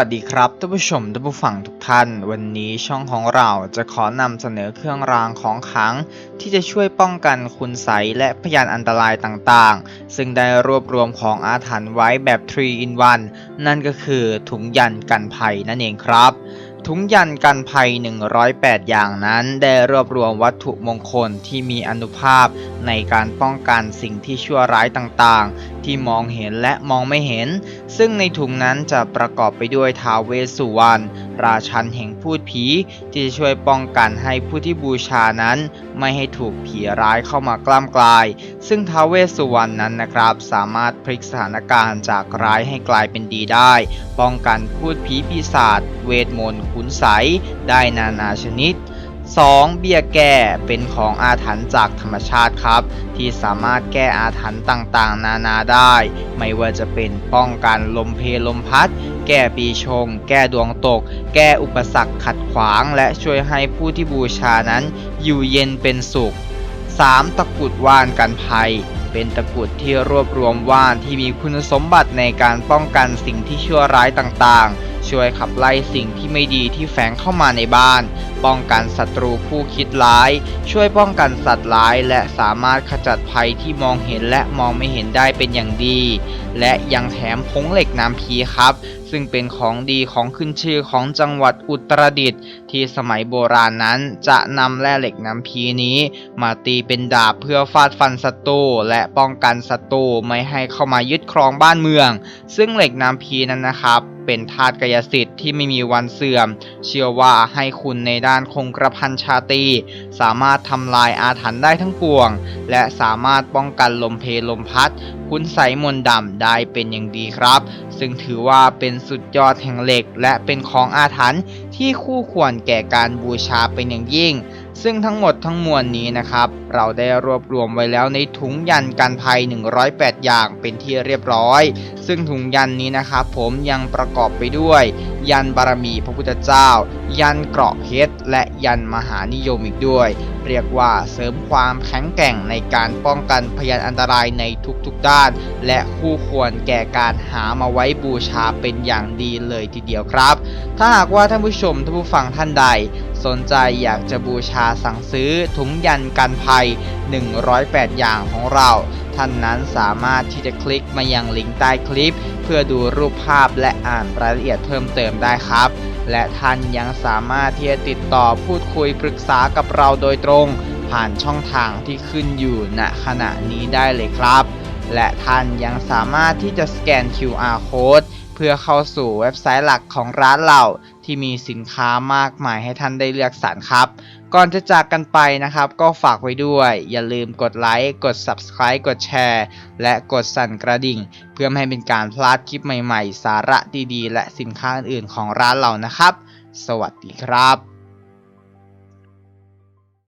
วัสดีครับท่านผู้ชมท่านผู้ฟังทุกท่าน วันนี้ช่องของเราจะขอนำเสนอเครื่องรางของขลัง ที่จะช่วยป้องกันคุณไสและพยานอันตรายต่างๆ ซึ่งได้รวบรวมของอาถรรพ์ไว้แบบ 3 in 1 นั่นก็คือถุงยันกันภัยนั่นเองครับ ถุงยันกันภัย 108 อย่างนั้นได้รวบรวมวัตถุมงคลที่มีอนุภาพในการป้องกันสิ่งที่ชั่วร้ายต่างๆ ที่มองเห็นและมองไม่เห็น ซึ่งในถุงนั้นจะประกอบไปด้วยท้าวเวสสุวรรณ ราชันแห่งพูดผีที่จะช่วยป้องกันให้ผู้ที่บูชานั้น ไม่ให้ถูกผีร้ายเข้ามากล้ำกลาย ซึ่งท้าวเวสสุวรรณนั้นนะครับ สามารถพลิกสถานการณ์จากร้ายให้กลายเป็นดีได้ ป้องกันพูดผีปีศาจเวทมนต์ขุนใสยได้นานาชนิด 2. เบี้ยแก้เป็นของอาถรรพ์จากธรรมชาติครับ ที่สามารถแก้อาถรรพ์ต่างๆ นานาได้ ไม่ว่าจะเป็นป้องกันลมเพลลมพัด แก้ปีชง แก้ดวงตก แก้อุปสรรคขัดขวาง และช่วยให้ผู้ที่บูชานั้นอยู่เย็นเป็นสุข 3. ตะกุดว่านกันภัย เป็นตะกุดที่รวบรวมว่านที่มีคุณสมบัติในการป้องกันสิ่งที่ชั่วร้ายต่างๆ ช่วยขับไล่สิ่งที่ไม่ดีที่แฝงเข้ามาในบ้าน ป้องกันศัตรูผู้คิดร้าย ช่วยป้องกันสัตว์ร้าย และสามารถขจัดภัยที่มองเห็นและมองไม่เห็นได้เป็นอย่างดี และยังแถมผงเหล็กน้ำพีครับ ซึ่งเป็นของดีของขึ้นชื่อของจังหวัดอุตรดิตถ์ที่สมัยโบราณนั้นจะนำแร่เหล็กน้ำพีนี้ มาตีเป็นดาบเพื่อฟาดฟันศัตรูและป้องกันศัตรูไม่ให้เข้ามายึดครองบ้านเมือง ซึ่งเหล็กน้ำพีนั้นนะครับ เป็นธาตุกายสิทธิ์ที่ไม่มีวันเสื่อม เชื่อว่าให้คุณในด้านคงกระพันชาตี สามารถทำลายอาถรรพ์ได้ทั้งปวง และสามารถป้องกันลมเพลลมพัด คุณใสมนดำได้เป็นอย่างดีครับ ซึ่งถือว่าเป็นสุดยอดแห่งเหล็ก และเป็นของอาถรรพ์ที่คู่ควรแก่การบูชาเป็นอย่างยิ่งซึ่งทั้งหมดทั้งมวลนี้นะครับ เราได้รวบรวมไว้แล้วในถุงยันกันภัย 108 อย่างเป็นที่เรียบร้อย ซึ่งถุงยันนี้นะครับผมยังประกอบไปด้วย ยันบารมีพระพุทธเจ้า ยันเกราะเพชรและยันมหานิยมอีกด้วย เรียกว่าเสริมความแข็งแกร่งในการป้องกันพยานอันตรายในทุกๆด้าน และคู่ควรแก่การหามาไว้บูชาเป็นอย่างดีเลยทีเดียวครับ ถ้าหากว่าท่านผู้ชมท่านผู้ฟังท่านใด สนใจอยากจะบูชาสั่งซื้อถุงยันกันภัย 108 อย่างของเรา ท่านนั้นสามารถที่จะคลิกมายังลิงก์ใต้คลิป เพื่อดูรูปภาพและอ่านรายละเอียดเพิ่มเติมได้ครับ และท่านยังสามารถที่จะติดต่อพูดคุยปรึกษากับเราโดยตรง ผ่านช่องทางที่ขึ้นอยู่ณขณะนี้ได้เลยครับ และท่านยังสามารถที่จะสแกน QR code เพื่อเข้าสู่เว็บไซต์หลักของร้านเรา ที่มีสินค้ามากมายให้ท่านได้เลือกสรรครับ ก่อนจะจากกันไปนะครับ ก็ฝากไว้ด้วย อย่าลืมกดไลค์กด Subscribe กดแชร์ และกดสั่นกระดิ่ง เพื่อไม่ให้เป็นการพลาดคลิปใหม่ๆ สาระดีๆ และสินค้าอื่นๆของร้านเรานะครับ สวัสดีครับ